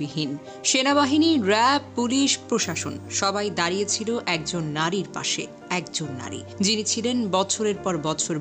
বিহীন সেনাবাহিনী, RAB, police, প্রশাসন, সবাই দাঁড়িয়েছিল একজন নারীর পাশে, একজন নারী, যিনি ছিলেন বছরের পর বছর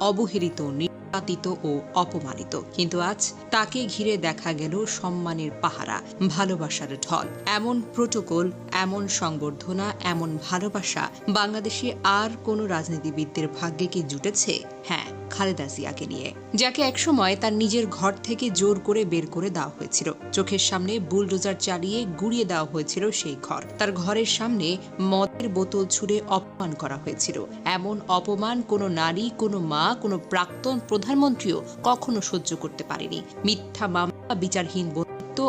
অবহেলিত, নির্যাতিত ও অপমানিত। কিন্তু আজ তাকে ঘিরে দেখা গেল সম্মানের পাহারা, ভালোবাসার ঢল। এমন প্রোটোকল, এমন সংবর্ধনা, এমন ভালোবাসা বাংলাদেশে আর কোনো রাজনীতিবিদদের ভাগ্যে কি জুটেছে? হ্যাঁ খালেদা জিয়াকে নিয়ে। যাকে একসময় তার নিজের ঘর থেকে জোর করে বের করে দেওয়া হয়েছিল। চোখের সামনে বুলডোজার চালিয়ে গুড়িয়ে দেওয়া হয়েছিল সেই ঘর। তার ঘরের সামনে মদের বোতল ছুঁড়ে অপমান করা হয়েছিল। এমন অপমান কোনো নারী, কোনো মা কোনো প্রাক্তন প্রধানমন্ত্রীও কখনো সহ্য করতে পারেনি। মিথ্যা মামলা, বিচারহীন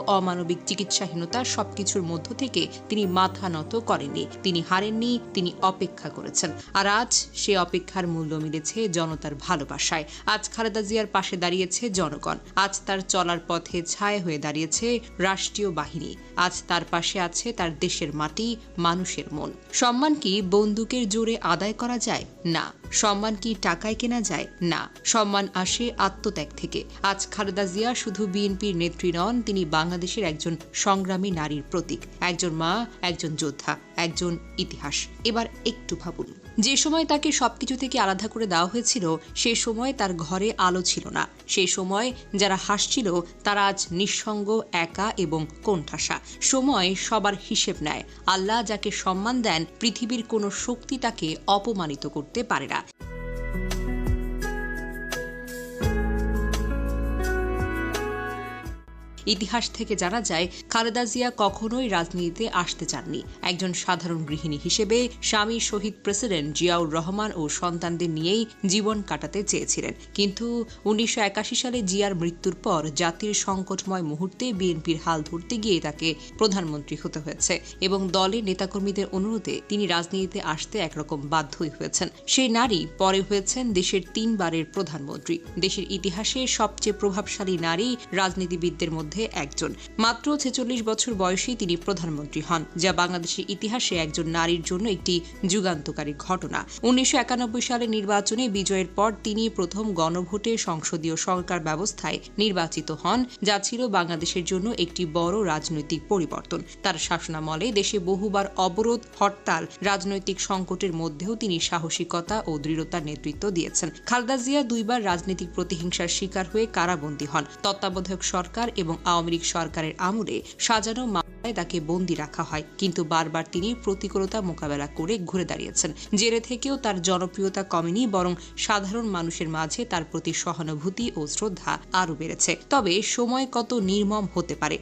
অমানবিক চিকিৎসাহীনতা সবকিছুর মধ্য থেকে তিনি মাথা নত করেননি। তিনি হারেননি, তিনি অপেক্ষা করেছেন। আর আজ সে অপেক্ষার মূল্য মিলেছে জনতার ভালোবাসায়। আজ খালেদা জিয়ার পাশে দাঁড়িয়েছে জনগণ। আজ তার চলার পথে ছায়া হয়ে দাঁড়িয়েছে রাষ্ট্রীয় বাহিনী। আজ তার পাশে আছে তার দেশের মাটি, মানুষের মন। সম্মান কি বন্দুকের জোরে আদায় করা যায়? না। সম্মান কি টাকায় কেনা যায়? না। সম্মান আসে আত্মত্যাগ থেকে। আজ খালেদা জিয়া শুধু বিএনপির নেত্রী নন, তিনি বাংলাদেশের একজন সংগ্রামী নারীর প্রতীক। একজন মা, একজন যোদ্ধা, একজন ইতিহাস। এবার একটু ভাবুন। যে সময় তাকে সবকিছু থেকে আলাদা করে দেওয়া হয়েছিল, সে সময় তার ঘরে আলো ছিল না। সেই সময় যারা হাসছিল, তারা আজ নিঃসঙ্গ, একা এবং কোণঠাসা। সময় সবার হিসেব নেয়। আল্লাহ যাকে সম্মান দেন, পৃথিবীর কোনো শক্তি তাকে অপমানিত করতে পারে না। ইতিহাস থেকে জানা যায়, খালেদা জিয়া কখনোই রাজনীতিতে আসতে চাননি। একজন সাধারণ গৃহিণী হিসেবে স্বামী শহীদ প্রেসিডেন্ট জিয়াউর রহমান ও সন্তানদের নিয়েই জীবন কাটাতে চেয়েছিলেন। কিন্তু উনিশশো একাশি সালে জিয়ার মৃত্যুর পর জাতির সংকটময় মুহূর্তে বিএনপির হাল ধরতে গিয়ে তাকে প্রধানমন্ত্রী হতে হয়েছে এবং দলের নেতাকর্মীদের অনুরোধে তিনি রাজনীতিতে আসতে একরকম বাধ্যই হয়েছেন। সেই নারী পরে হয়েছেন দেশের তিনবারের প্রধানমন্ত্রী। দেশের ইতিহাসে সবচেয়ে প্রভাবশালী নারী রাজনীতিবিদদের মধ্যে একজন। মাত্র ছেচল্লিশ বছর বয়সেই তিনি প্রধানমন্ত্রী হন, যা বাংলাদেশের ইতিহাসে একজন নারীর জন্য একটি যুগান্তকারী ঘটনা। উনিশশো সালে নির্বাচনে বিজয়ের পর তিনি প্রথম গণভোটে সংসদীয় সরকার ব্যবস্থায় নির্বাচিত হন, যা ছিল বাংলাদেশের জন্য একটি বড় রাজনৈতিক পরিবর্তন। তার শাসনামলে দেশে বহুবার অবরোধ, হরতাল, রাজনৈতিক সংকটের মধ্যেও তিনি সাহসিকতা ও দৃঢ়তার নেতৃত্ব দিয়েছেন। খালেদা জিয়া দুইবার রাজনৈতিক প্রতিহিংসার শিকার হয়ে কারাবন্দী হন। তত্ত্বাবধায়ক সরকার এবং আওয়ামী লীগ সরকারের আমলে সাজানো মামলায় তাকে বন্দী রাখা হয়। কিন্তু বারবার তিনি প্রতিকূলতা মোকাবেলা করে ঘুরে দাঁড়িয়েছেন। জেলে থেকেও তার জনপ্রিয়তা কমেনি, বরং সাধারণ মানুষের মাঝে তার প্রতি সহানুভূতি ও শ্রদ্ধা আরও বেড়েছে। তবে সময় কত নির্মম হতে পারে